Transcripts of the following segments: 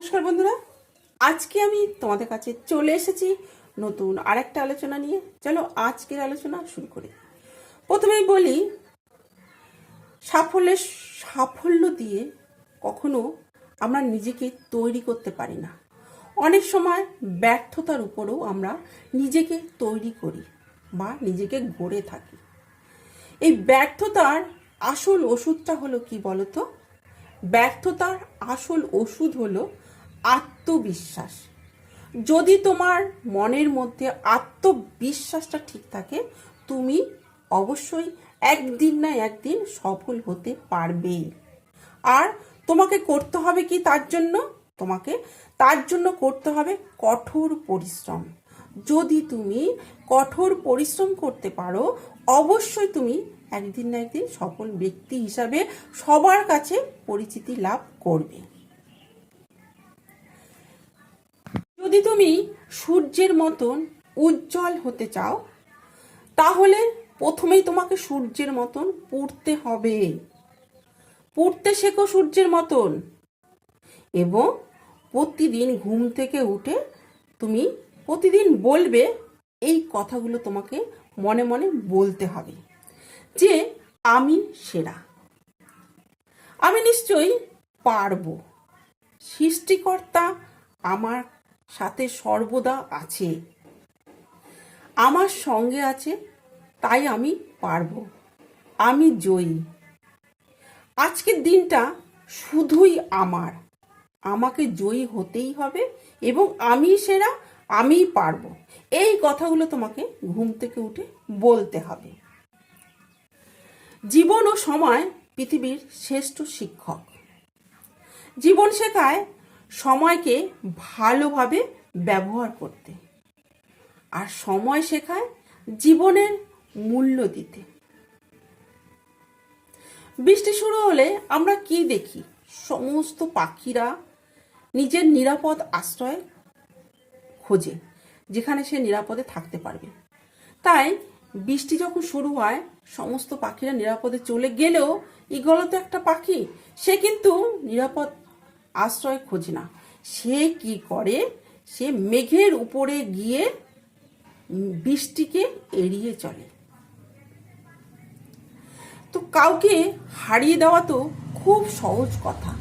নমস্কার বন্ধুরা। আজকে আমি তোমাদের কাছে চলে এসেছি নতুন আরেকটা আলোচনা নিয়ে। চলো আজকের আলোচনা শুরু করি। প্রথমেই বলি সাফল্যের সাফল্য দিয়ে কখনো আমরা নিজেকে তৈরি করতে পারি না। অনেক সময় ব্যর্থতার উপরেও আমরা নিজেকে তৈরি করি বা নিজেকে গড়ে থাকি। এই ব্যর্থতার আসল ওষুধটা হলো কি বলতো? ব্যর্থতার আসল ওষুধ হলো আত্মবিশ্বাস। যদি তোমার মনের মধ্যে আত্মবিশ্বাসটা ঠিক থাকে, তুমি অবশ্যই একদিন না একদিন সফল হতে পারবেই আর তোমাকে করতে হবে কি তার জন্য? তোমাকে তার জন্য করতে হবে কঠোর পরিশ্রম। যদি তুমি কঠোর পরিশ্রম করতে পারো, অবশ্যই তুমি একদিন না একদিন সফল ব্যক্তি হিসাবে সবার কাছে পরিচিতি লাভ করবে। যদি তুমি সূর্যের মতন উজ্জ্বল হতে চাও, তাহলে প্রথমেই তোমাকে সূর্যের মতন পড়তে হবে। পড়তে শেখো সূর্যের মতন। এবং প্রতিদিন ঘুম থেকে উঠে তুমি প্রতিদিন বলবে, এই কথাগুলো তোমাকে মনে মনে বলতে হবে যে আমি সেরা। আমি নিশ্চয়ই পারব। সৃষ্টিকর্তা আমার সাথে সর্বদা আছে। আমার সঙ্গে আছে, তাই আমি পারব। আমি জয়ী। আজকের দিনটা শুধুই আমার। আমাকে জয়ী হতেই হবে এবং আমি সেরা আমিই পারব। এই কথাগুলো তোমাকে ঘুম থেকে উঠে বলতে হবে। জীবন ও সময় পৃথিবীর শ্রেষ্ঠ শিক্ষক। জীবন শেখায় সময়কে ভালোভাবে ব্যবহার করতে। আর সময় শেখায় জীবনের মূল্য দিতে। বৃষ্টি শুরু হলে আমরা কি দেখি? সমস্ত পাখিরা নিজের নিরাপদ আশ্রয় খোঁজে, যেখানে সে নিরাপদে থাকতে পারবে। তাই বৃষ্টি যখন শুরু হয়, সমস্ত পাখিরা নিরাপদে চলে গেলেও ইগল তো একটা পাখি, সে কিন্তু নিরাপদ আশ্রয় খোঁজে না। সে কি করে? সে মেঘের উপরে গিয়ে বৃষ্টিকে এড়িয়ে চলে। তো কাউকে হারিয়ে দেওয়া তো খুব সহজ কথা।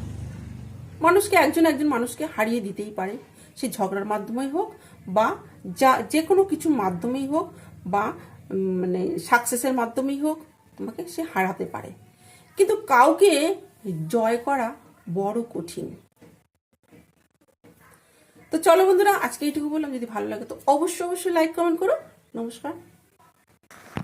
মানুষকে একজন একজন মানুষকে হারিয়ে দিতেই পারে। সে ঝগড়ার মাধ্যমেই হোক বা যা, যে কোনো কিছুর মাধ্যমেই হোক বা মানে সাকসেসের মাধ্যমেই হোক তোমাকে সে হারাতে পারে। কিন্তু কাউকে জয় করা বড় কঠিন। তো চলো বন্ধুরা, আজকে এইটুকু বললাম। যদি ভালো লাগে তো অবশ্যই অবশ্যই লাইক কমেন্ট করো। নমস্কার।